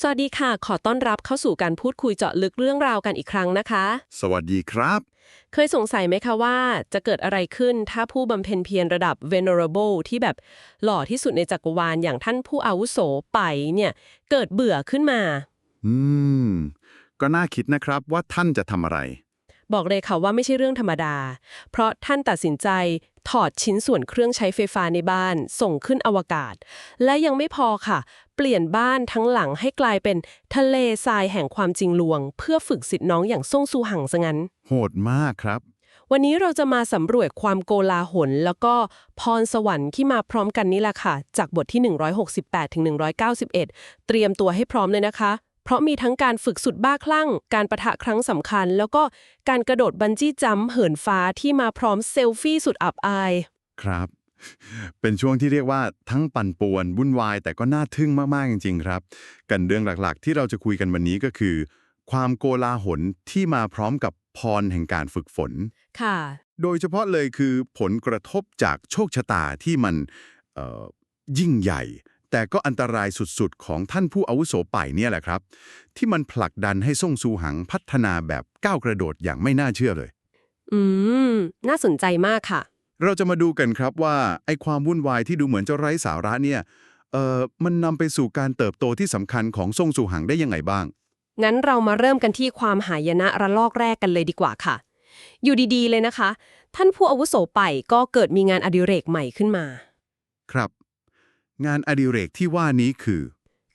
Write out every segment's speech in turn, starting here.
สวัสดีค่ะ ขอต้อนรับเข้าสู่การพูดคุยเจาะลึกเรื่องราวกันอีกครั้งนะคะ สวัสดีครับ เคยสงสัยไหมคะว่าจะเกิดอะไรขึ้นถ้าผู้บำเพ็ญเพียรระดับ venerable ที่แบบหล่อที่สุดในจักรวาลอย่างท่านผู้อาวุโสไปเนี่ย เกิดเบื่อขึ้นมา อืม ก็น่าคิดนะครับว่าท่านจะทำอะไร บอกเลยค่ะว่าไม่ใช่เรื่องธรรมดา เพราะท่านตัดสินใจ ถอดชิ้นส่วนเครื่องใช้ไฟฟ้าในบ้าน ส่งขึ้นอวกาศ และยังไม่พอค่ะ เปลี่ยนบ้านทั้งหลังให้กลายเป็นทะเลทรายแห่งความจริงลวง เพื่อฝึกสิทธิ์น้องอย่างซ่งซูหังซะงั้น โหดมากครับ วันนี้เราจะมาสำรวจความโกลาหล แล้วก็พรสวรรค์ที่มาพร้อมกันนี่แหละค่ะ จากบทที่ 168ถึง191 เตรียมตัวให้พร้อมเลยนะคะ เพราะมีทั้งการฝึกสุดบ้าคลั่ง การประทะครั้งสำคัญ แล้วก็การกระโดดบันจี้จัมป์เหินฟ้าที่มาพร้อมเซลฟี่สุดอับอาย ครับ เป็นช่วงที่เรียกว่าทั้งปั่นป่วนวุ่นวาย แต่ก็น่าทึ่งมากๆจริง ๆ ครับ กันเรื่องหลักๆ ที่เราจะคุยกันวันนี้ก็คือ ความโกลาหลที่มาพร้อมกับพรแห่งการฝึกฝน ค่ะ โดยเฉพาะเลยคือผลกระทบจากโชคชะตาที่มันเอ่อยิ่งใหญ่ แต่ก็อันตรายสุดๆ ของท่านผู้อาวุโสป่ายเนี่ยแหละครับ ที่มันผลักดันให้ซ่งซูหังพัฒนาแบบก้าวกระโดดอย่างไม่น่าเชื่อเลย อืม น่าสนใจมากค่ะ เราจะมาดูกันครับว่าไอ้ความวุ่นวายที่ดูเหมือนจะไร้สาระเนี่ยเอ่อมันนำไปสู่การเติบโตที่สำคัญของซ่งซูหังได้ยังไงบ้าง งั้นเรามาเริ่มกันที่ความหายนะระลอกแรกกันเลยดีกว่าค่ะ อยู่ดีๆ เลยนะคะ ท่านผู้อาวุโสไปก็เกิดมีงานอดิเรกใหม่ขึ้นมา ครับ งานอดิเรกที่ว่านี้คือ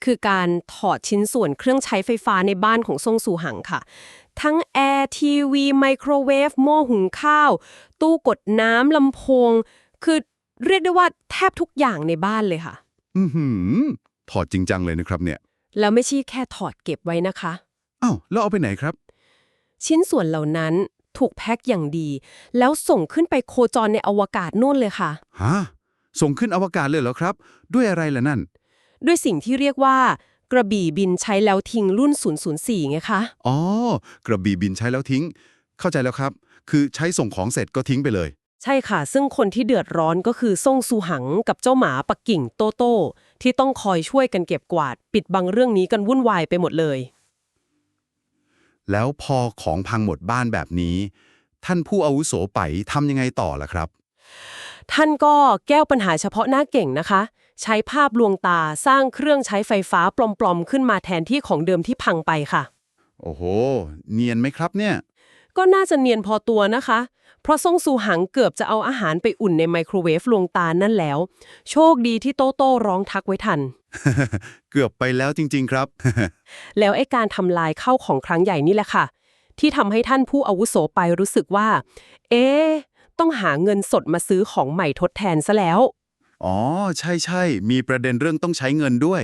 คือการถอดชิ้นส่วนเครื่องใช้ไฟฟ้าในบ้านของทรงสูหังค่ะ ทั้งแอร์ ทีวี ไมโครเวฟ หม้อหุงข้าว ตู้กดน้ำลำโพง คือเรียกได้ว่าแทบทุกอย่างในบ้านเลยค่ะ อือหือ ถอดจริงจังเลยนะครับเนี่ย แล้วไม่ใช่แค่ถอดเก็บไว้นะคะอ้าวแล้วเอาไปไหนครับ ชิ้นส่วนเหล่านั้นถูกแพ็คอย่างดี แล้วส่งขึ้นไปโคจรในอวกาศนู่นเลยค่ะ ฮะ ส่งขึ้นอวกาศเลยเหรอครับ ด้วยอะไรล่ะนั่น ด้วยสิ่งที่เรียกว่า กระบี่บินใช้แล้วทิ้งรุ่น 004 ไงคะ อ๋อ กระบี่บินใช้แล้วทิ้ง เข้าใจแล้วครับ คือใช้ส่งของเสร็จก็ทิ้งไปเลย ใช่ค่ะ ซึ่งคนที่เดือดร้อนก็คือซ่งซูหังกับเจ้าหมาปักกิ่งโตโต้ที่ต้องคอยช่วยกันเก็บกวาด ปิดบังเรื่องนี้กันวุ่นวายไปหมดเลย แล้วพอของพังหมดบ้านแบบนี้ ท่านผู้อาวุโสไปทำยังไงต่อล่ะครับ ท่านก็แก้ปัญหาเฉพาะหน้าเก่งนะคะ ใช้ภาพลวงตาสร้างเครื่องใช้ไฟฟ้าปลอมๆ ขึ้นมาแทนที่ของเดิมที่พังไปค่ะ โอ้โห เนียนไหมครับเนี่ย ก็น่าจะเนียนพอตัวนะคะ เพราะซ่งซูหังเกือบจะเอาอาหารไปอุ่นในไมโครเวฟลวงตานั่นแล้ว โชคดีที่โตโต้ร้องทักไว้ทัน เกือบไปแล้วจริง ๆ ครับ แล้วไอ้การทำลายเข้าของครั้งใหญ่นี่แหละค่ะ ที่ทำให้ท่านผู้อาวุโสไปรู้สึกว่า เอ๊ะ ต้องหาเงินสดมาซื้อของใหม่ทดแทนซะแล้ว อ๋อ ใช่ใช่ มีประเด็นเรื่องต้องใช้เงินด้วย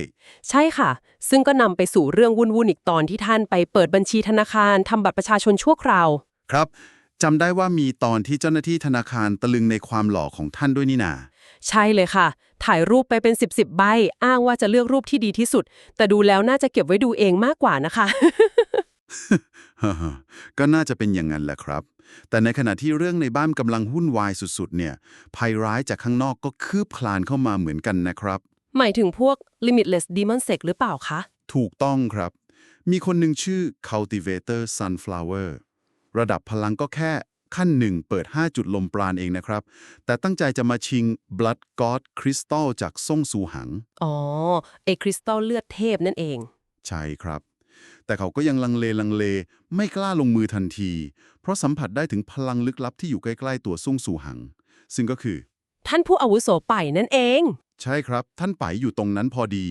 ใช่ค่ะ ซึ่งก็นำไปสู่เรื่องวุ่นๆอีกตอนที่ท่านไปเปิดบัญชีธนาคารทำบัตรประชาชนชั่วคราว ครับจำได้ว่ามีตอนที่เจ้าหน้าที่ธนาคารตะลึงในความหล่อของท่านด้วยนี่นา ใช่เลยค่ะ ถ่ายรูปไปเป็น 10บสใบ อ้างว่าจะเลือกรูปที่ดีที่สุด แต่ดูแล้วน่าจะเก็บไว้ดูเองมากกว่านะคะ ก็น่าจะเป็นอย่างนั้นแหละครับ แต่ในขณะที่เรื่องในบ้านกำลังวุ่นวายสุดๆ เนี่ย ภัยร้ายจากข้างนอกก็คืบคลานเข้ามาเหมือนกันนะครับ หมายถึงพวก limitless demon sec หรือเปล่าคะ ถูกต้องครับ มีคนหนึ่งชื่อ cultivator sunflower ระดับพลังก็แค่ขั้นหนึ่งเปิด 5 จุดลมปราณเองนะครับ แต่ตั้งใจจะมาชิง blood god crystal จากซ่งซูหัง อ๋อไอคริสตัลเลือดเทพนั่นเอง ใช่ครับ แต่เขาก็ยังลังเลลังเล ไม่กล้าลงมือทันที เพราะสัมผัสได้ถึงพลังลึกลับที่อยู่ใกล้ๆตัวซ่งซูหัง ซึ่งก็คือ ท่านผู้อาวุโสไปนั่นเอง ใช่ครับ ท่านไปอยู่ตรงนั้นพอดี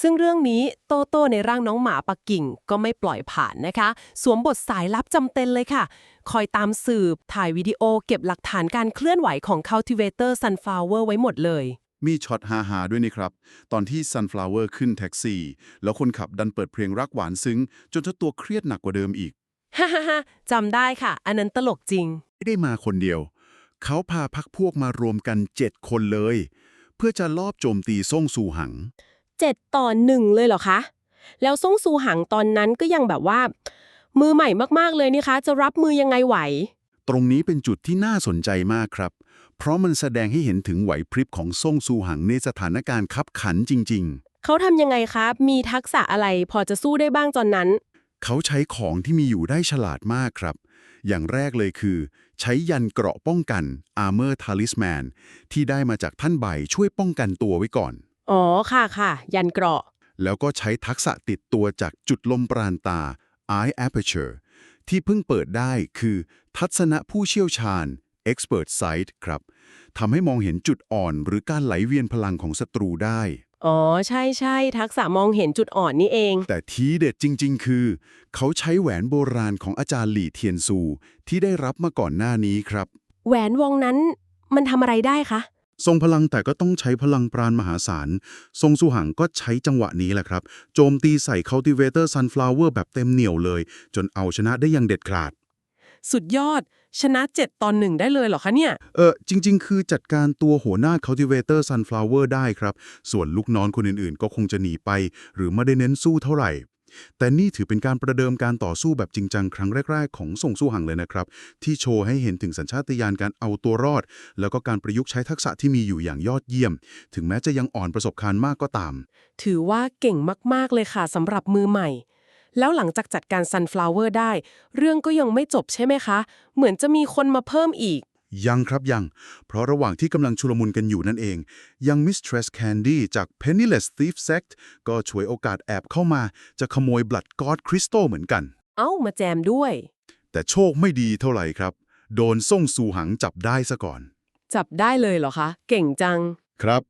ซึ่งเรื่องนี้โตโต้ในร่างน้องหมาปักกิ่งก็ไม่ปล่อยผ่านนะคะ สวมบทสายลับจำเป็นเลยค่ะ คอยตามสืบถ่ายวิดีโอเก็บหลักฐานการเคลื่อนไหวของ cultivator sunflower ไว้หมดเลย มีช็อตฮาๆด้วยนี่ครับ ตอนที่ Sunflower ขึ้นแท็กซี่ แล้วคนขับดันเปิดเพลงรักหวานซึ้ง จนเจ้าตัวเครียดหนักกว่าเดิมอีกฮ่าฮ่าฮ่าจำได้ค่ะ อันนั้นตลกจริง ไม่ได้มาคนเดียว เขาพาพักพวกมารวมกัน 7 คนเลย เพื่อจะลอบโจมตีซ่งซูหังเจ็ดต่อหนึ่งเลยเหรอคะ แล้วซ่งซูหังตอนนั้นก็ยังแบบว่า มือใหม่มากๆเลยนี่คะ จะรับมือยังไงไหว ตรงนี้เป็นจุดที่น่าสนใจมากครับ เพราะมันแสดงให้เห็นถึงไหวพริบของซ่งซูหังในสถานการณ์คับขันจริงเขาทำยังไงคะมีทักษะอะไรพอจะสู้ได้บ้างตอนนั้น เขาใช้ของที่มีอยู่ได้ฉลาดมากครับ อย่างแรกเลยคือ ใช้ยันเกราะป้องกัน Armor Talisman ที่ได้มาจากท่านใบช่วยป้องกันตัวไว้ก่อน อ๋อค่ะค่ะ ยันเกราะ แล้วก็ใช้ทักษะติดตัวจากจุดลมปราณตา Eye Aperture ที่เพิ่งเปิดได้คือ ทัศนะผู้เชี่ยวชาญ Expert Sight ครับทำให้มองเห็นจุดอ่อนหรือการไหลเวียนพลังของศัตรูได้ อ๋อ ใช่ใช่ทักษะมองเห็นจุดอ่อนนี่เอง แต่ทีเด็ดจริง ๆ คือ เขาใช้แหวนโบราณของอาจารย์หลี่เทียนซู ที่ได้รับมาก่อนหน้านี้ครับ แหวนวงนั้นมันทำอะไรได้คะ ทรงพลังแต่ก็ต้องใช้พลังปราณมหาศาล ทรงสุหังก็ใช้จังหวะนี้แหละครับ โจมตีใส่ cultivator sunflower แบบเต็มเหนี่ยวเลย จนเอาชนะได้อย่างเด็ดขาด สุดยอด ชนะ 7 ตอนหนึ่งได้เลยเหรอคะเนี่ย เออจริง ๆ คือจัดการตัวหัวหน้า cultivator sunflower ได้ครับ ส่วนลูกน้องคนอื่นๆ ก็คงจะหนีไป หรือไม่ได้เน้นสู้เท่าไหร่ แต่นี่ถือเป็นการประเดิมการต่อสู้แบบจริงจังครั้งแรก ๆ ของส่งสู้หังเลยนะครับ ที่โชว์ให้เห็นถึงสัญชาตญาณการเอาตัวรอด แล้วก็การประยุกต์ใช้ทักษะที่มีอยู่อย่างยอดเยี่ยม ถึงแม้จะยังอ่อนประสบการณ์มากก็ตาม ถือว่าเก่งมากๆเลยค่ะสำหรับมือใหม่ แล้วหลังจากจัดการ Sunflower ได้ เรื่องก็ยังไม่จบใช่ไหมคะ เหมือนจะมีคนมาเพิ่มอีก ยังครับยัง เพราะระหว่างที่กำลังชุลมุนกันอยู่นั่นเอง ยัง Mistress Candy จาก Penniless Thief Sect ก็ช่วยโอกาสแอบเข้ามา จะขโมย Blood God Crystal เหมือนกัน เอ้ามาแจมด้วย แต่โชคไม่ดีเท่าไหร่ครับ โดนส่งสูหังจับได้ซะก่อน จับได้เลยเหรอคะ เก่งจัง ครับ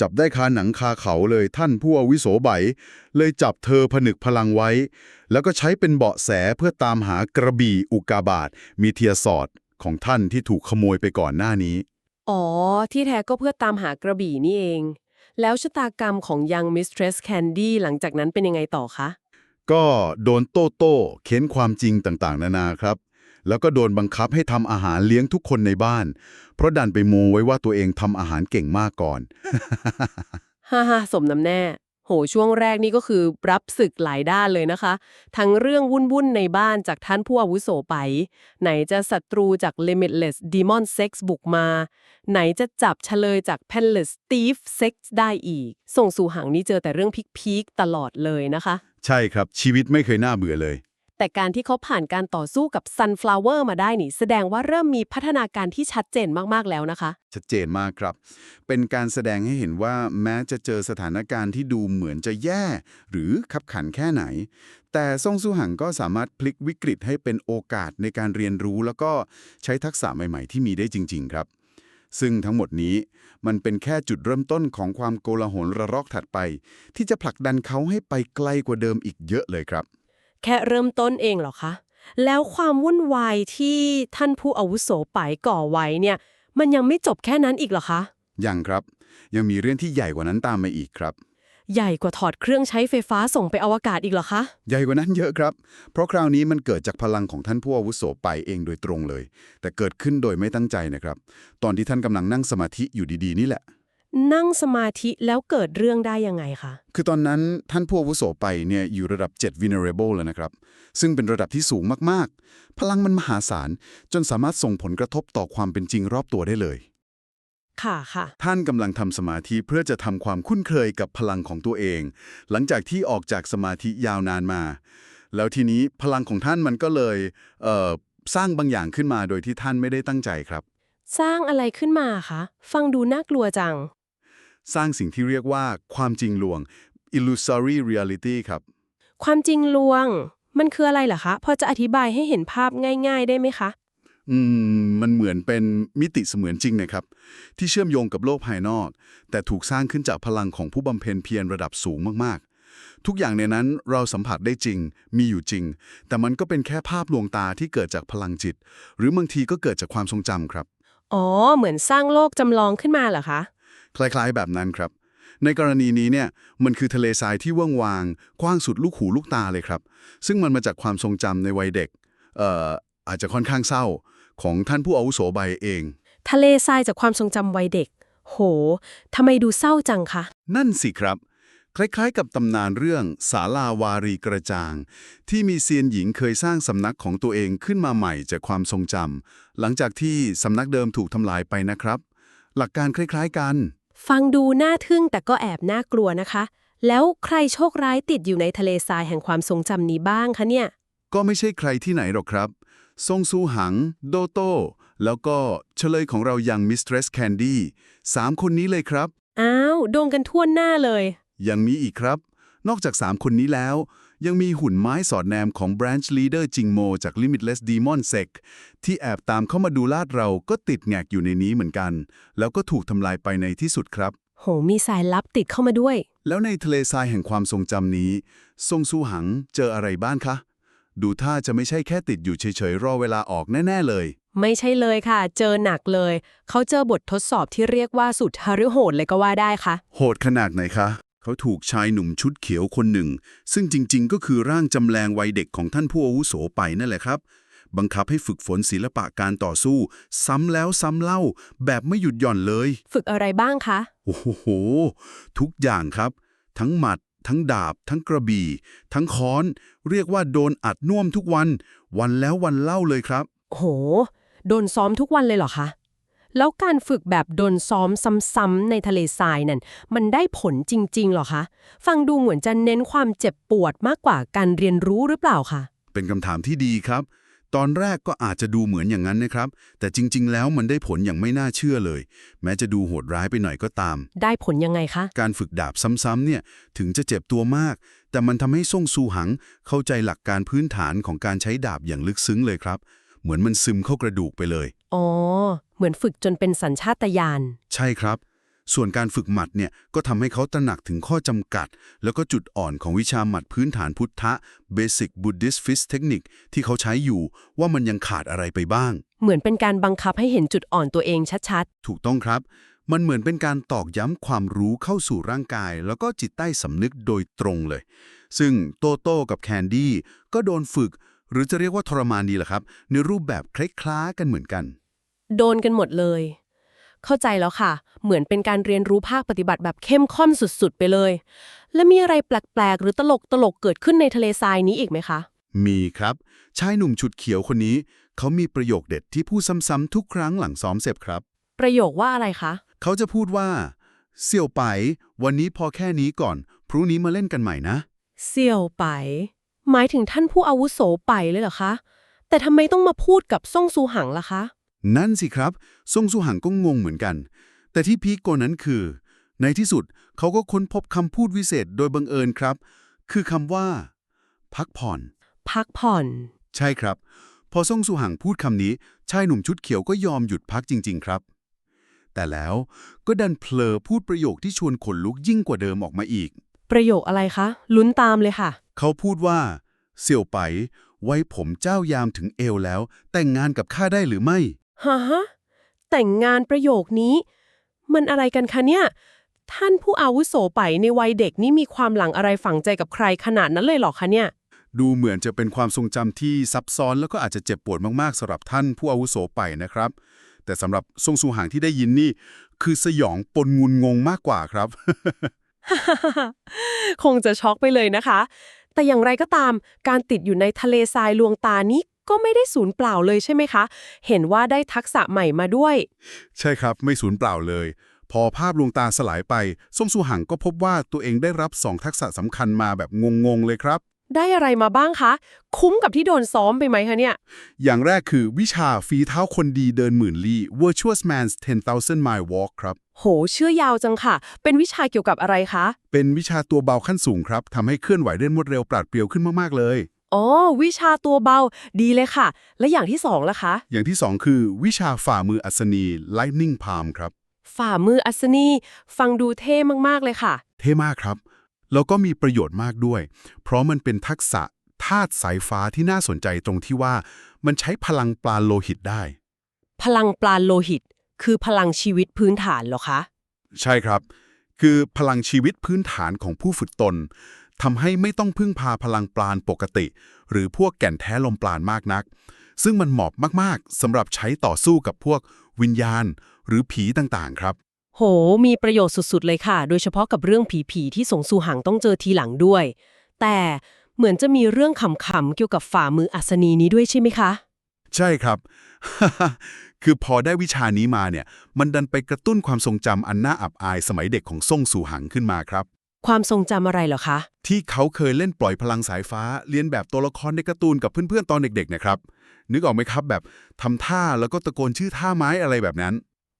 จับได้คาหนังคาเขาเลยท่านผู้อาวิโสใบเลยจับเธอผนึกพลังไว้ แล้วก็ใช้เป็นเบาะแสเพื่อตามหากระบี่อุกาบาตมีเทียสอดของท่านที่ถูกขโมยไปก่อนหน้านี้ อ๋อ ที่แท้ก็เพื่อตามหากระบี่นี่เอง แล้วชะตากรรมของยัง Mistress Candy หลังจากนั้นเป็นยังไงต่อคะ ก็โดนโต้โต้เค้นความจริงต่างๆ นานาครับ แล้วก็โดนบังคับให้ทำอาหารเลี้ยงทุกคนในบ้าน เพราะดันไปโมไว้ว่าตัวเองทำอาหารเก่งมากก่อน ฮ่าฮ่าสมน้ำแน่ โหช่วงแรกนี่ก็คือรับศึกหลายด้านเลยนะคะ ทั้งเรื่องวุ่นๆในบ้านจากท่านผู้อาวุโสไป ไหนจะศัตรูจาก Limitless Demon Sex บุกมา ไหนจะจับเฉลยจาก Penless Thief Sex ได้อีก ส่งสู่หางนี่เจอแต่เรื่องพีคๆตลอดเลยนะคะ ใช่ครับชีวิตไม่เคยน่าเบื่อเลย แต่การที่เขาผ่านการต่อสู้กับ Sunflower มาได้นี่ แสดงว่าเริ่มมีพัฒนาการที่ชัดเจนมากๆแล้วนะคะ ชัดเจนมากครับ เป็นการแสดงให้เห็นว่าแม้จะเจอสถานการณ์ที่ดูเหมือนจะแย่ หรือขับขันแค่ไหน แต่ซ่งสู้หังก็สามารถพลิกวิกฤตให้เป็นโอกาสในการเรียนรู้ แล้วก็ใช้ทักษะใหม่ ๆ ที่มีได้จริง ๆ ครับซึ่งทั้งหมดนี้มันเป็นแค่จุดเริ่มต้นของความโกลาหลระลอกถัดไป ที่จะผลักดันเขาให้ไปไกลกว่าเดิมอีกเยอะเลยครับ แค่เริ่มต้นเองเหรอคะ แล้วความวุ่นวายที่ท่านผู้อาวุโสไปก่อไว้เนี่ย มันยังไม่จบแค่นั้นอีกเหรอคะ ยังครับ ยังมีเรื่องที่ใหญ่กว่านั้นตามมาอีกครับ ใหญ่กว่าถอดเครื่องใช้ไฟฟ้าส่งไปอวกาศอีกเหรอคะ ใหญ่กว่านั้นเยอะครับ เพราะคราวนี้มันเกิดจากพลังของท่านผู้อาวุโสไปเองโดยตรงเลย แต่เกิดขึ้นโดยไม่ตั้งใจนะครับ ตอนที่ท่านกำลังนั่งสมาธิอยู่ดีๆนี่แหละ นั่งสมาธิแล้วเกิดเรื่องได้ยังไงคะ คือตอนนั้นท่านผู้อาวุโสไปเนี่ยอยู่ระดับ 7 Venerable แล้วนะครับ ซึ่งเป็นระดับที่สูงมากๆ พลังมันมหาศาล จนสามารถส่งผลกระทบต่อความเป็นจริงรอบตัวได้เลย ค่ะค่ะ ท่านกำลังทำสมาธิเพื่อจะทำความคุ้นเคยกับพลังของตัวเอง หลังจากที่ออกจากสมาธิยาวนานมา แล้วทีนี้พลังของท่านมันก็เลยเอ่อสร้างบางอย่างขึ้นมาโดยที่ท่านไม่ได้ตั้งใจครับ สร้างอะไรขึ้นมาคะ ฟังดูน่ากลัวจัง สร้างสิ่งที่เรียกว่าความจริงลวง illusory reality ครับ ความจริงลวง มันคืออะไรเหรอคะ พอจะอธิบายให้เห็นภาพง่าย ๆ ได้ไหมคะ อืม มันเหมือนเป็นมิติเสมือนจริงนะครับ ที่เชื่อมโยงกับโลกภายนอก แต่ถูกสร้างขึ้นจากพลังของผู้บำเพ็ญเพียรระดับสูงมากๆ ทุกอย่างในนั้นเราสัมผัสได้จริง มีอยู่จริง แต่มันก็เป็นแค่ภาพลวงตาที่เกิดจากพลังจิต หรือบางทีก็เกิดจากความทรงจำครับ อ๋อ เหมือนสร้างโลกจำลองขึ้นมาเหรอคะ คล้ายๆแบบนั้นครับ ในกรณีนี้เนี่ยมันคือทะเลทรายที่ว่างวางกว้างสุดลูกหูลูกตาเลยครับ ซึ่งมันมาจากความทรงจำในวัยเด็กเอ่ออาจจะค่อนข้างเศร้าของท่านผู้อาวุโสใบเอง ทะเลทรายจากความทรงจำวัยเด็ก โหทำไมดูเศร้าจังคะ นั่นสิครับ คล้ายๆ กับตำนานเรื่องสาลาวารีกระจ่าง ที่มีเซียนหญิงเคยสร้างสำนักของตัวเองขึ้นมาใหม่จากความทรงจำหลังจากที่สำนักเดิมถูกทำลายไปนะครับ หลักการคล้าย ๆ กัน ฟังดูน่าทึ่งแต่ก็แอบน่ากลัวนะคะ แล้วใครโชคร้ายติดอยู่ในทะเลทรายแห่งความทรงจำนี้บ้างคะเนี่ย ก็ไม่ใช่ใครที่ไหนหรอกครับ ซงซูหัง โดโต้ แล้วก็เฉลยของเราอย่างมิสเตรสแคนดี้สามคนนี้เลยครับ อ้าว โดนกันทั่วหน้าเลย ยังมีอีกครับ นอกจาก 3 คนนี้แล้ว ยังมีหุ่นไม้สอดแนมของ Branch Leader จิงโมจาก Limitless Demon Sec ที่แอบตามเข้ามาดูลาดเราก็ติดแงกอยู่ในนี้เหมือนกัน แล้วก็ถูกทำลายไปในที่สุดครับ โห มีสายลับติดเข้ามาด้วย แล้วในทะเลทรายแห่งความทรงจำนี้ซงซูหังเจออะไรบ้างคะ ดูท่าจะไม่ใช่แค่ติดอยู่เฉยๆรอเวลาออกแน่ ๆ เลย ไม่ใช่เลยค่ะ เจอหนักเลย เขาเจอบททดสอบที่เรียกว่าสุดฮารุโหดเลยก็ว่าได้ค่ะ โหดขนาดไหนคะ เขาถูกชายหนุ่มชุดเขียวคนหนึ่ง ซึ่งจริงๆ ก็คือร่างจำแรงวัยเด็กของท่านผู้อาวุโสไปนั่นแหละครับ บังคับให้ฝึกฝนศิลปะการต่อสู้ ซ้ำแล้วซ้ำเล่า แบบไม่หยุดหย่อนเลย ฝึกอะไรบ้างคะ โอ้โห ทุกอย่างครับ ทั้งหมัด ทั้งดาบ ทั้งกระบี่ ทั้งค้อน เรียกว่าโดนอัดน่วมทุกวัน วันแล้ววันเล่าเลยครับ โห โดนซ้อมทุกวันเลยเหรอคะ แล้วการฝึกแบบโดนซ้อมซ้ำๆในทะเลทรายนั่นมันได้ผลจริงๆเหรอคะ ฟังดูเหมือนจะเน้นความเจ็บปวดมากกว่าการเรียนรู้หรือเปล่าคะเป็นคำถามที่ดีครับ ตอนแรกก็อาจจะดูเหมือนอย่างนั้นนะครับ แต่จริง ๆ แล้วมันได้ผลอย่างไม่น่าเชื่อเลย แม้จะดูโหดร้ายไปหน่อยก็ตาม ได้ผลยังไงคะ การฝึกดาบซ้ำๆเนี่ย ถึงจะเจ็บตัวมาก แต่มันทำให้ส่งซูหัง เข้าใจหลักการพื้นฐานของการใช้ดาบอย่างลึกซึ้งเลยครับ เหมือนมันซึมเข้ากระดูกไปเลย อ๋อ เหมือนฝึกจนเป็นสัญชาตญาณ ใช่ครับ ส่วนการฝึกหมัดเนี่ยก็ทำให้เขาตระหนักถึงข้อจำกัด แล้วก็จุดอ่อนของวิชาหมัดพื้นฐานพุทธะ Basic Buddhist Fist Technique ที่เขาใช้อยู่ว่ามันยังขาดอะไรไปบ้าง เหมือนเป็นการบังคับให้เห็นจุดอ่อนตัวเองชัดถูกต้องครับ มันเหมือนเป็นการตอกย้ำความรู้เข้าสู่ร่างกาย แล้วก็จิตใต้สำนึกโดยตรงเลย ซึ่งโตโต้กับแคนดี้ก็โดนฝึก หรือจะเรียกว่าทรมานดีล่ะครับ ในรูปแบบคล้ายๆกันเหมือนกันๆ โดนกันหมดเลย เข้าใจแล้วค่ะ เหมือนเป็นการเรียนรู้ภาคปฏิบัติแบบเข้มข้นสุดๆ ไปเลย และมีอะไรแปลกๆ หรือตลกตลกๆเกิดขึ้นในทะเลทรายนี้อีกไหมคะ มีครับ ชายหนุ่มชุดเขียวคนนี้ เขามีประโยคเด็ดที่พูดซ้ำๆทุกครั้งหลังซ้อมเสร็จครับ ประโยคว่าอะไรคะ เขาจะพูดว่าเสี่ยวไป วันนี้พอแค่นี้ก่อน พรุ่งนี้มาเล่นกันใหม่นะ เสี่ยวไป หมายถึงท่านผู้อาวุโสไปเลยเหรอคะ แต่ทำไมต้องมาพูดกับซ่งซูหังล่ะคะ นั่นสิครับซงซูหังก็งงเหมือนกัน แต่ที่พีคกว่านั้นคือ ในที่สุดเขาก็ค้นพบคำพูดวิเศษโดยบังเอิญครับ คือคำว่า พักผ่อน พักผ่อน ใช่ครับ พอซ่งซูหังพูดคำนี้ ชายหนุ่มชุดเขียวก็ยอมหยุดพักจริง ๆ ครับ แต่แล้วก็ดันเผลอพูดประโยคที่ชวนขนลุกยิ่งกว่าเดิมออกมาอีก ประโยคอะไรคะ ลุ้นตามเลยค่ะ เขาพูดว่า เสี่ยวไปไว้ผมเจ้ายามถึงเอวแล้ว แต่งงานกับข้าได้หรือไม่ ฮะฮะแต่งงานประโยคนี้ มันอะไรกันคะเนี่ย ท่านผู้อาวุโสไปในวัยเด็กนี่มีความหลังอะไรฝังใจกับใครขนาดนั้นเลยเหรอคะเนี่ย ดูเหมือนจะเป็นความทรงจำที่ซับซ้อนแล้วก็อาจจะเจ็บปวดมากๆสำหรับท่านผู้อาวุโสไปนะครับ แต่สำหรับซงซูหางที่ได้ยินนี่ คือสยองปนงุนงงมากกว่าครับ คงจะช็อกไปเลยนะคะ แต่อย่างไรก็ตาม การติดอยู่ในทะเลทรายลวงตานี้ ก็ไม่ได้สูญเปล่าเลยใช่ไหมคะ เห็นว่าได้ทักษะใหม่มาด้วย ใช่ครับไม่สูญเปล่าเลย พอภาพลวงตาสลายไปซงซูหังก็พบว่าตัวเองได้รับสองทักษะสำคัญมาแบบงงๆเลยครับ ได้อะไรมาบ้างคะ คุ้มกับที่โดนซ้อมไปไหมคะเนี่ย อย่างแรกคือวิชาฝีเท้าคนดีเดินหมื่นลี้ Virtuous Man's 10,000 Mile Walk ครับ โห เชื่อยาวจังค่ะ เป็นวิชาเกี่ยวกับอะไรคะ เป็นวิชาตัวเบาขั้นสูงครับทำให้เคลื่อนไหวได้รวดเร็วปราดเปรียวขึ้นมากๆเลย อ๋อ วิชาตัวเบา ดีเลยค่ะ และอย่างที่สองล่ะคะ อย่างที่สองคือวิชาฝ่ามืออัศนี Lightning Palm ครับ ฝ่ามืออัศนี ฟังดูเท่มาก ๆ เลยค่ะ เท่มากครับ แล้วก็มีประโยชน์มากด้วย เพราะมันเป็นทักษะธาตุสายฟ้าที่น่าสนใจตรงที่ว่ามันใช้พลังปลาโลหิตได้ พลังปราณโลหิต คือพลังชีวิตพื้นฐานเหรอคะ ใช่ครับ คือพลังชีวิตพื้นฐานของผู้ฝึกตน ทำให้ไม่ต้องพึ่งพาพลังปราณปกติ หรือพวกแก่นแท้ลมปราณมากนัก ซึ่งมันเหมาะมากๆสำหรับใช้ต่อสู้กับพวกวิญญาณ หรือผีต่างๆ ครับ โห มีประโยชน์สุดๆเลยค่ะ โดยเฉพาะกับเรื่องผีๆที่สงสูหังต้องเจอทีหลังด้วย แต่เหมือนจะมีเรื่องขำๆเกี่ยวกับฝ่ามืออัศนีนี้ด้วยใช่ไหมคะ ใช่ครับ คือพอได้วิชานี้มาเนี่ย มันดันไปกระตุ้นความทรงจำอันน่าอับอายสมัยเด็กของซ่งสู่หังขึ้นมาครับ ความทรงจำอะไรเหรอคะ ที่เขาเคยเล่นปล่อยพลังสายฟ้า เรียนแบบตัวละครในการ์ตูนกับเพื่อนๆตอนเด็กๆนะครับ นึกออกไหมครับแบบทำท่าแล้วก็ตะโกนชื่อท่าไม้อะไรแบบนั้น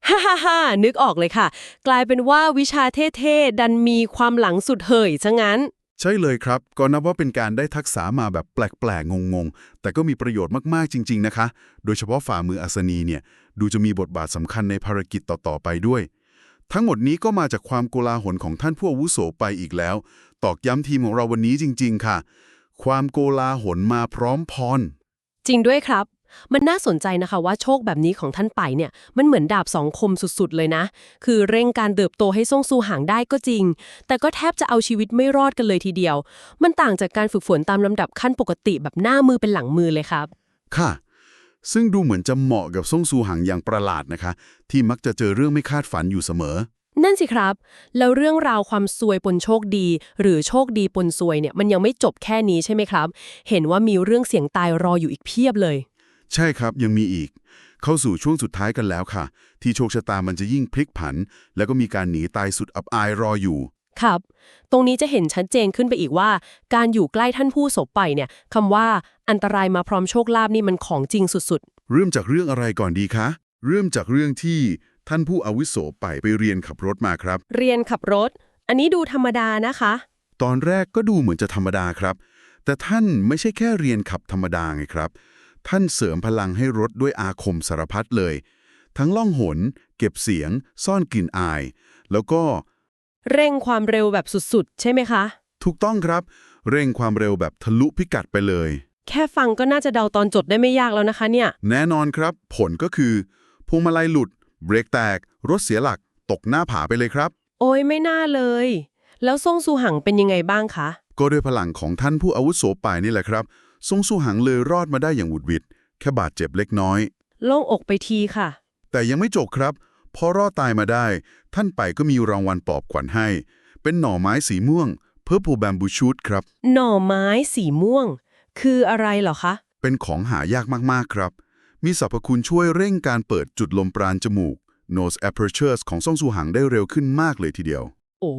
ฮ่าฮ่าฮ่านึกออกเลยค่ะ กลายเป็นว่าวิชาเท่ๆ ดันมีความหลังสุดเหยซะงั้น ใช่เลยครับ ก็นับว่าเป็นการได้ทักษะมาแบบแปลกๆ งงๆ แต่ก็มีประโยชน์มากๆจริง ๆนะคะ โดยเฉพาะฝ่ามืออัศนีเนี่ย ดูจะมีบทบาทสำคัญในภารกิจต่อๆไปด้วย ทั้งหมดนี้ก็มาจากความโกลาหลของท่านผู้อาวุโสไปอีกแล้ว ตอกย้ำทีมของเราวันนี้จริง ๆ ค่ะ ความโกลาหลมาพร้อมพร จริงด้วยครับ มันน่าสนใจนะคะว่าโชคแบบนี้ของท่านไปเนี่ย มันเหมือนดาบสองคมสุดๆเลยนะ คือเร่งการเติบโตให้ส่งสู่ห่างได้ก็จริง แต่ก็แทบจะเอาชีวิตไม่รอดกันเลยทีเดียว มันต่างจากการฝึกฝนตามลำดับขั้นปกติแบบหน้ามือเป็นหลังมือเลยครับ ค่ะ ซึ่งดูเหมือนจะเหมาะกับซ่งซูหังอย่างประหลาดนะคะ ที่มักจะเจอเรื่องไม่คาดฝันอยู่เสมอ นั่นสิครับ แล้วเรื่องราวความซวยปนโชคดี หรือโชคดีปนซวยเนี่ยมันยังไม่จบแค่นี้ใช่ไหมครับ เห็นว่ามีเรื่องเสียงตายรออยู่อีกเพียบเลย ใช่ครับยังมีอีก เข้าสู่ช่วงสุดท้ายกันแล้วค่ะ ที่โชคชะตามันจะยิ่งพลิกผัน แล้วก็มีการหนีตายสุดอับอายรออยู่ ครับ ตรงนี้จะเห็นชัดเจนขึ้นไปอีกว่า การอยู่ใกล้ท่านผู้ศพไปเนี่ยคำว่าอันตรายมาพร้อมโชคลาภนี่มันของจริงสุดเริ่มจากเรื่องอะไรก่อนดีคะ เริ่มจากเรื่องที่ท่านผู้อาวุโสไปไปเรียนขับรถมาครับๆเรียนขับรถ อันนี้ดูธรรมดานะคะ ตอนแรกก็ดูเหมือนจะธรรมดาครับ แต่ท่านไม่ใช่แค่เรียนขับธรรมดาไงครับ ท่านเสริมพลังให้รถด้วยอาคมสารพัดเลย ทั้งล่องหน เก็บเสียง ซ่อนกลิ่นอาย แล้วก็ เร่งความเร็วแบบสุดๆ ใช่ไหมคะ ถูกต้องครับ เร่งความเร็วแบบทะลุพิกัดไปเลย แค่ฟังก็น่าจะเดาตอนจดได้ไม่ยากแล้วนะคะเนี่ย แน่นอนครับ ผลก็คือพวงมาลัยหลุด เบรกแตก รถเสียหลัก ตกหน้าผาไปเลยครับ โอ้ยไม่น่าเลย แล้วซ่งซูหังเป็นยังไงบ้างคะ ก็ด้วยพลังของท่านผู้อาวุโสป่ายนี่แหละครับทรงสู้หังเลยรอดมาได้อย่างหวุดหวิด แค่บาดเจ็บเล็กน้อย โล่งอกไปทีค่ะ แต่ยังไม่จบครับ พอรอดตายมาได้ ท่านไปก็มีรางวัลปลอบขวัญให้ เป็นหน่อไม้สีม่วงเพื่อผูแบมบูชูดครับ หน่อไม้สีม่วง คืออะไรเหรอคะ เป็นของหายากมากๆครับ มีสรรพคุณช่วยเร่งการเปิดจุดลมปราณจมูก nose apertures ของซ่องซูหังได้เร็วขึ้นมากเลยทีเดียว โอ้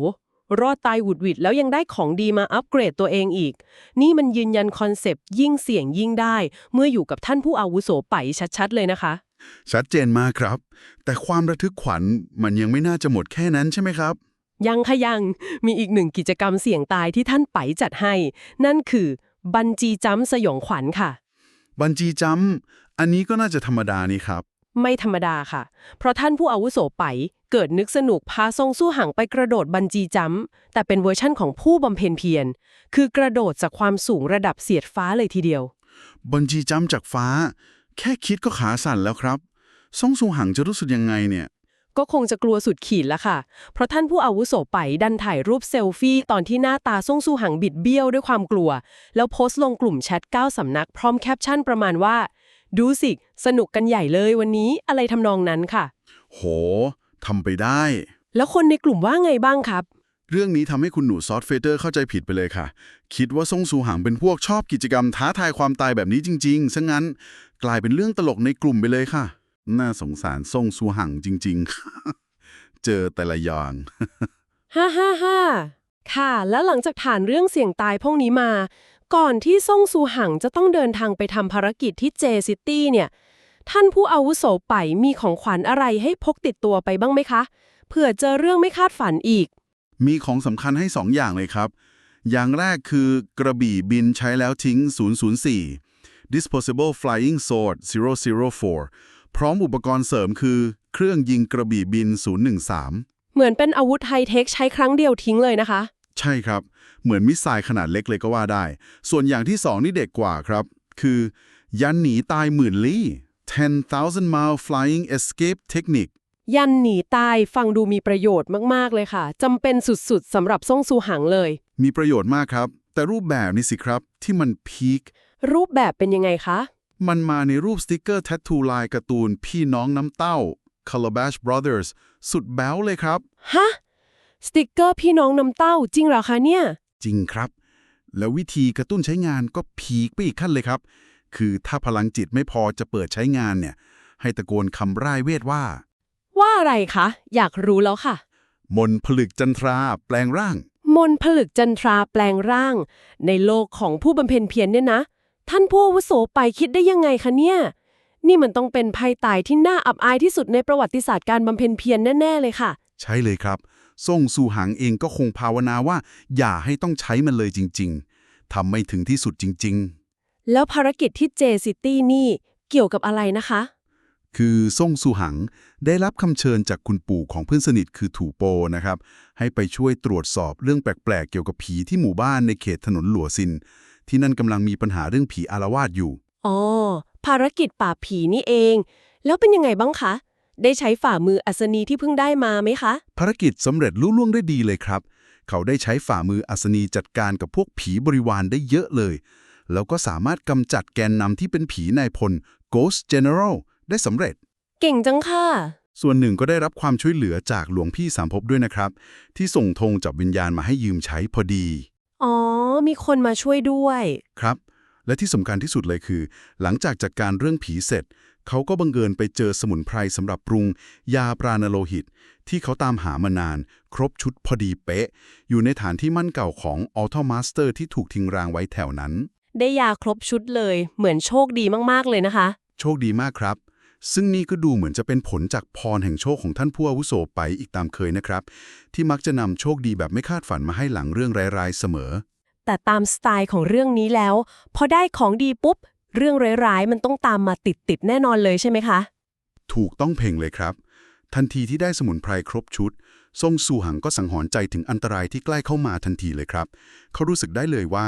รอดตายหวุดหวิดแล้วยังได้ของดีมาอัปเกรดตัวเองอีก นี่มันยืนยันคอนเซปต์ยิ่งเสี่ยงยิ่งได้ เมื่ออยู่กับท่านผู้อาวุโสไปชัดๆเลยนะคะ ชัดเจนมากครับ แต่ความระทึกขวัญมันยังไม่น่าจะหมดแค่นั้นใช่ไหมครับ ยังคะยัง มีอีกหนึ่งกิจกรรมเสี่ยงตายที่ท่านไปจัดให้ นั่นคือบันจีจัมป์สยองขวัญค่ะ บันจีจัมป์อันนี้ก็น่าจะธรรมดานี่ครับ ไม่ธรรมดาค่ะ เพราะท่านผู้อาวุโสไปเกิดนึกสนุกพาทรงสู้ห่างไปกระโดดบันจีจัมป์แต่เป็นเวอร์ชั่นของผู้บำเพ็ญเพียร คือกระโดดจากความสูงระดับเสียดฟ้าเลยทีเดียว บันจีจัมป์จากฟ้า แค่คิดก็ขาสั่นแล้วครับซ่องซูหังจะรู้สึกยังไงเนี่ย ก็คงจะกลัวสุดขีดละค่ะ เพราะท่านผู้อาวุโสไปดันถ่ายรูปเซลฟี่ตอนที่หน้าตาส่งสู้หังบิดเบี้ยวด้วยความกลัว แล้วโพสต์ลงกลุ่มแชท9สำนักพร้อมแคปชั่นประมาณว่า ดูสิ สนุกกันใหญ่เลยวันนี้อะไรทำนองนั้นค่ะ โหทำไปได้ แล้วคนในกลุ่มว่าไงบ้างครับ เรื่องนี้ทำให้คุณหนูซอสเฟเตอร์เข้าใจผิดไปเลยค่ะ คิดว่าซ่งซูหังเป็นพวกชอบกิจกรรมท้าทายความตายแบบนี้จริง ๆ ซะงั้น กลายเป็นเรื่องตลกในกลุ่มไปเลยค่ะ น่าสงสารซ่งซูหังจริง ๆ เจอแต่ละอย่างฮ่าฮ่าฮ่าค่ะ แล้วหลังจากผ่านเรื่องเสี่ยงตายพวกนี้มา ก่อนที่ซ่งซูหังจะต้องเดินทางไปทำภารกิจที่เจซิตี้เนี่ย ท่านผู้อาวุโสไปมีของขวัญอะไรให้พกติดตัวไปบ้างไหมคะ เผื่อเจอเรื่องไม่คาดฝันอีก มีของสำคัญให้ 2 อย่างเลยครับ อย่างแรกคือกระบี่บินใช้แล้วทิ้ง 004 disposable flying sword 004 พร้อมอุปกรณ์เสริมคือ เครื่องยิงกระบี่บิน 013 เหมือนเป็นอาวุธไฮเทคใช้ครั้งเดียวทิ้งเลยนะคะ ใช่ครับ เหมือนมิสไซล์ขนาดเล็กเลยก็ว่าได้ ส่วนอย่างที่สองนี่เด็กกว่าครับ คือ ยันหนีตายหมื่นลี้10,000 mile flying escape technique ยันหนีตายฟังดูมีประโยชน์มาก ๆ เลยค่ะจำเป็นสุด ๆสำหรับซ่งซูหังเลย มีประโยชน์มากครับ แต่รูปแบบนี่สิครับที่มันพีค รูปแบบเป็นยังไงคะ มันมาในรูปสติกเกอร์แท t ทูลายการ์ตูน พี่น้องน้ำเต้า Calabash Brothers สุดแบ๊วเลยครับ ฮะ สติกเกอร์พี่น้องน้ำเต้าจริงเหรอคะเนี่ย จริงครับ แล้ววิธีกระตุ้นใช้งานก็พีคไปอีกขั้นเลยครับ คือถ้าพลังจิตไม่พอจะเปิดใช้งานเนี่ย ให้ตะโกนคำร่ายเวทว่า ว่าอะไรคะ อยากรู้แล้วค่ะ มนต์ผลึกจันทราแปลงร่างมมนต์ผลึกจันทราแปลงร่าง ในโลกของผู้บำเพ็ญเพียรเนี่ยนะ ท่านผู้อาวุโสไปคิดได้ยังไงคะเนี่ย นี่มันต้องเป็นภัยตายที่น่าอับอายที่สุดในประวัติศาสตร์การบำเพ็ญเพียรแน่ ๆ เลยค่ะ ใช่เลยครับส่งสู่หางเองก็คงภาวนาว่า อย่าให้ต้องใช้มันเลยจริง ๆทำไม่ถึงที่สุดจริงแล้วภารกิจที่เจซิตี้นี่เกี่ยวกับอะไรนะคะๆคือส่งสู่หังได้รับคำเชิญจากคุณปู่ของเพื่อนสนิทคือถูโปนะครับ ให้ไปช่วยตรวจสอบเรื่องแปลกๆ เกี่ยวกับผีที่หมู่บ้านในเขตถนนหลัวซิน ที่นั่นกำลังมีปัญหาเรื่องผีอารวาสอยู่ อ๋อ ภารกิจป่าบผีนี่เอง แล้วเป็นยังไงบ้างคะ ได้ใช้ฝ่ามืออัศนีที่เพิ่งได้มาไหมคะ ภารกิจสำเร็จลุล่วงได้ดีเลยครับ เขาได้ใช้ฝ่ามืออัศนีจัดการกับพวกผีบริวารได้เยอะเลย แล้วก็สามารถกำจัดแกนนำที่เป็นผีนายพล Ghost General ได้สำเร็จ เก่งจังค่ะ ส่วนหนึ่งก็ได้รับความช่วยเหลือจากหลวงพี่สามภพด้วยนะครับ ที่ส่งธงจับวิญญาณมาให้ยืมใช้พอดีอ๋อ มีคนมาช่วยด้วย ครับ และที่สำคัญที่สุดเลยคือ หลังจากจัดการเรื่องผีเสร็จ เขาก็บังเอิญไปเจอสมุนไพรสำหรับปรุง ยาปราณโลหิต ที่เขาตามหามานาน ครบชุดพอดีเป๊ะ อยู่ในฐานที่มั่นเก่าของออ t โ m มาสเตอร์ที่ถูกทิ้งรางไว้แถวนั้น ได้ยาครบชุดเลย เหมือนโชคดีมากๆเลยนะคะ โชคดีมากครับซึ่งนี่ก็ดูเหมือนจะเป็นผลจากพรแห่งโชคของท่านผู้อาวุโสไปอีกตามเคยนะครับ ที่มักจะนำโชคดีแบบไม่คาดฝันมาให้หลังเรื่องร้ายๆเสมอ แต่ตามสไตล์ของเรื่องนี้แล้ว พอได้ของดีปุ๊บ เรื่องร้ายๆ มันต้องตามมาติดๆ แน่นอนเลยใช่ไหมคะ ถูกต้องเพ่งเลยครับ ทันทีที่ได้สมุนไพรครบชุด ทรงสู่หังก็สังหรณ์ใจถึงอันตรายที่ใกล้เข้ามาทันทีเลยครับ เขารู้สึกได้เลยว่า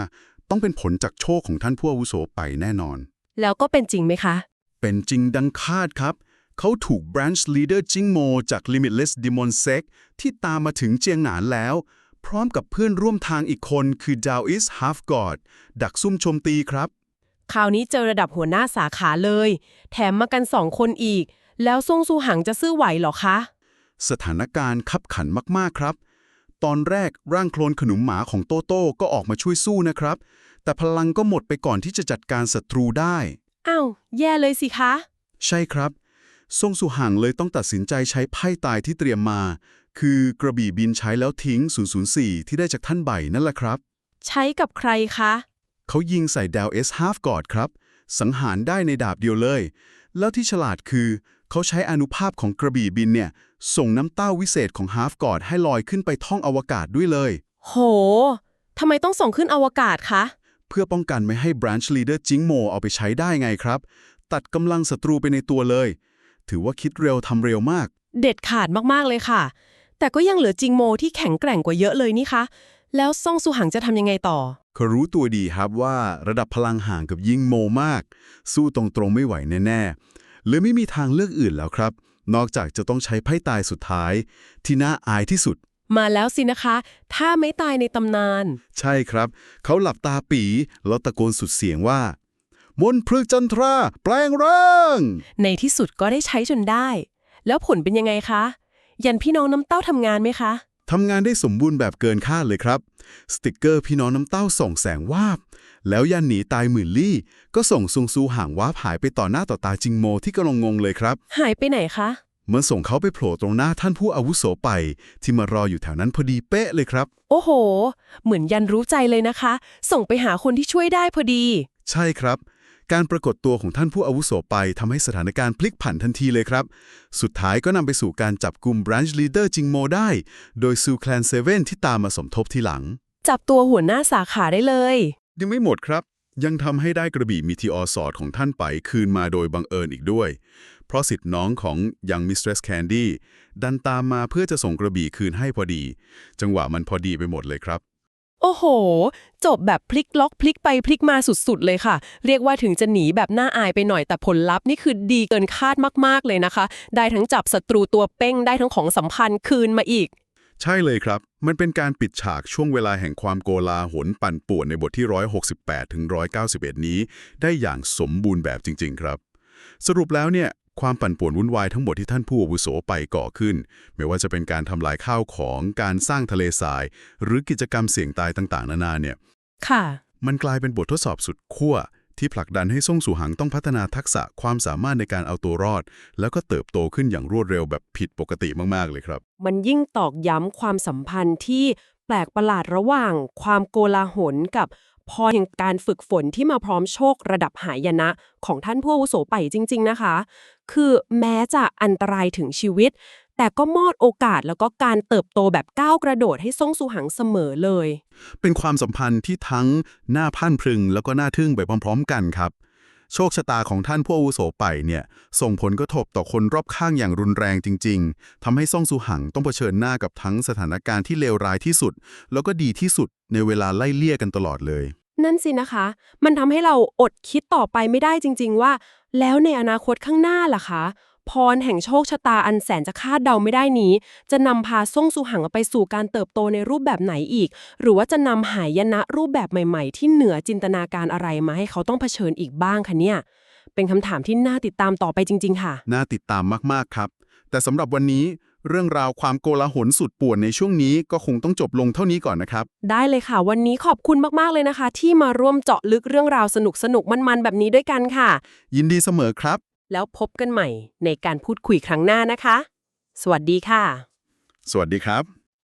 ต้องเป็นผลจากโชคของท่านผู้อาวุโสไปแน่นอน แล้วก็เป็นจริงไหมคะ เป็นจริงดังคาดครับ เขาถูก Branch Leader จิงโมจาก Limitless Demon Sec ที่ตามมาถึงเจียงหนานแล้ว พร้อมกับเพื่อนร่วมทางอีกคนคือ Daoist Half God ดักซุ่มโจมตีครับ คราวนี้เจอระดับหัวหน้าสาขาเลย แถมมากันสองคนอีก แล้วซ่งซูหังจะซื่อไหวเหรอคะ สถานการณ์ขับขันมากๆครับ ตอนแรกร่างโคลนขนุมหมาของโตโต้ก็ออกมาช่วยสู้นะครับ แต่พลังก็หมดไปก่อนที่จะจัดการศัตรูได้อ้าวแย่เลยสิคะ ใช่ครับทรงสุห่างเลยต้องตัดสินใจใช้ไพ่ตายที่เตรียมมา คือกระบี่บินใช้แล้วทิ้ง 004 ที่ได้จากท่านใบนั่นแหละครับ ใช้กับใครคะ เขายิงใส่ดาวเอสฮาฟกอดครับ สังหารได้ในดาบเดียวเลย แล้วที่ฉลาดคือ เขาใช้อนุภาพของกระบี่บินเนี่ย ส่งน้ำเต้าวิเศษของฮาฟกอดให้ลอยขึ้นไปท่องอวกาศด้วยเลย โหทำไมต้องส่งขึ้นอวกาศคะ เพื่อป้องกันไม่ให้ Branch Leader จิงโมเอาไปใช้ได้ไงครับ ตัดกำลังศัตรูไปในตัวเลย ถือว่าคิดเร็วทำเร็วมาก เด็ดขาดมากๆเลยค่ะ แต่ก็ยังเหลือจิงโมที่แข็งแกร่งกว่าเยอะเลยนี่คะ แล้วซ่งซูหังจะทำยังไงต่อ เขารู้ตัวดีครับว่าระดับพลังห่างกับยิงโมมาก สู้ตรงๆไม่ไหวแน่ๆเลยไม่มีทางเลือกอื่นแล้วครับ นอกจากจะต้องใช้ไพ่ตายสุดท้าย ที่น่าอายที่สุด มาแล้วสินะคะ ถ้าไม่ตายในตำนาน ใช่ครับ เขาหลับตาปีแล้วตะโกนสุดเสียงว่ามนต์พฤกษ์จันทรา แปลงร่าง ในที่สุดก็ได้ใช้จนได้ แล้วผลเป็นยังไงคะ ยันพี่น้องน้ำเต้าทำงานไหมคะ ทำงานได้สมบูรณ์แบบเกินคาดเลยครับ สติกเกอร์พี่น้องน้ำเต้าส่องแสงวาบ แล้วยันหนีตายหมื่นลี่ ก็ส่งซุงซูห่างวาบหายไปต่อหน้าต่อตาจิงโมที่กำลังงงเลยครับ หายไปไหนคะ มันส่งเขาไปโผล่ตรงหน้าท่านผู้อาวุโสไป ที่มารออยู่แถวนั้นพอดีเป๊ะเลยครับ โอ้โห เหมือนยันรู้ใจเลยนะคะ ส่งไปหาคนที่ช่วยได้พอดี ใช่ครับ การปรากฏตัวของท่านผู้อาวุโสไปทำให้สถานการณ์พลิกผันทันทีเลยครับ สุดท้ายก็นำไปสู่การจับกลุ่ม Branch Leader จิงโมได้ โดยซูแคลนเซเว่นที่ตามมาสมทบทีหลัง จับตัวหัวหน้าสาขาได้เลย ยังไม่หมดครับ ยังทำให้ได้กระบี่มีทีออสอดของท่านไปคืนมาโดยบังเอิญอีกด้วย เพราะสิทธิ์น้องของยังมิสเตรสแคนดี้ดันตามมาเพื่อจะส่งกระบี่คืนให้พอดี จังหวะมันพอดีไปหมดเลยครับ โอ้โห จบแบบพลิกล็อกพลิกไปพลิกมาสุดๆเลยค่ะ เรียกว่าถึงจะหนีแบบน่าอายไปหน่อยแต่ผลลัพธ์นี่คือดีเกินคาดมากๆเลยนะคะ ได้ทั้งจับศัตรูตัวเป้งได้ทั้งของสำคัญคืนมาอีก ใช่เลยครับ มันเป็นการปิดฉากช่วงเวลาแห่งความโกลาหลปั่นป่วนในบทที่ 168ถึง191 นี้ ได้อย่างสมบูรณ์แบบจริง ๆ ครับ สรุปแล้วเนี่ย ความปั่นป่วนวุ่นวายทั้งหมดที่ท่านผู้อาวุโสไปก่อขึ้น ไม่ว่าจะเป็นการทำลายข้าวของการสร้างทะเลทราย หรือกิจกรรมเสี่ยงตายต่างๆ นานาเนี่ย ค่ะ มันกลายเป็นบททดสอบสุดขั้วที่ผลักดันให้ซ่งสู่หังต้องพัฒนาทักษะความสามารถในการเอาตัวรอด แล้วก็เติบโตขึ้นอย่างรวดเร็วแบบผิดปกติมากๆเลยครับ มันยิ่งตอกย้ำความสัมพันธ์ที่แปลกประหลาดระหว่าง ความโกลาหลกับ พอแห่งการฝึกฝนที่มาพร้อมโชคระดับหายนะ ของท่านผู้อาวุโสไปจริง ๆ นะคะ คือแม้จะอันตรายถึงชีวิต แต่ก็มอดโอกาสแล้วก็การเติบโตแบบก้าวกระโดดให้ซ่งสุหังเสมอเลย เป็นความสัมพันธ์ที่ทั้งน่าพันพรึงแล้วก็น่าทึ่งไปพร้อม ๆ กันครับ โชคชะตาของท่านผู้อาวุโสไปเนี่ย ส่งผลกระทบต่อคนรอบข้างอย่างรุนแรงจริง ๆทำให้ซ่องสุหังต้องเผชิญหน้ากับทั้งสถานการณ์ที่เลวร้ายที่สุด แล้วก็ดีที่สุดในเวลาไล่เลี่ยกันตลอดเลย นั่นสินะคะ มันทำให้เราอดคิดต่อไปไม่ได้จริง ๆ ว่า แล้วในอนาคตข้างหน้าล่ะคะ พรแห่งโชคชะตาอันแสนจะคาดเดาไม่ได้นี้ จะนำพาซ่งสุหังไปสู่การเติบโตในรูปแบบไหนอีก หรือว่าจะนำหายนะรูปแบบใหม่ ๆ ที่เหนือจินตนาการอะไรมาให้เขาต้องเผชิญอีกบ้างคะเนี่ย เป็นคำถามที่น่าติดตามต่อไปจริง ๆ ค่ะ น่าติดตามมากๆครับ แต่สำหรับวันนี้เรื่องราวความโกลาหลสุดป่วนในช่วงนี้ก็คงต้องจบลงเท่านี้ก่อนนะครับ ได้เลยค่ะ วันนี้ขอบคุณมาก ๆ เลยนะคะ ที่มาร่วมเจาะลึกเรื่องราวสนุกๆมันๆ แบบนี้ด้วยกันค่ะ ยินดีเสมอครับ แล้วพบกันใหม่ในการพูดคุยครั้งหน้านะคะ สวัสดีค่ะ สวัสดีครับ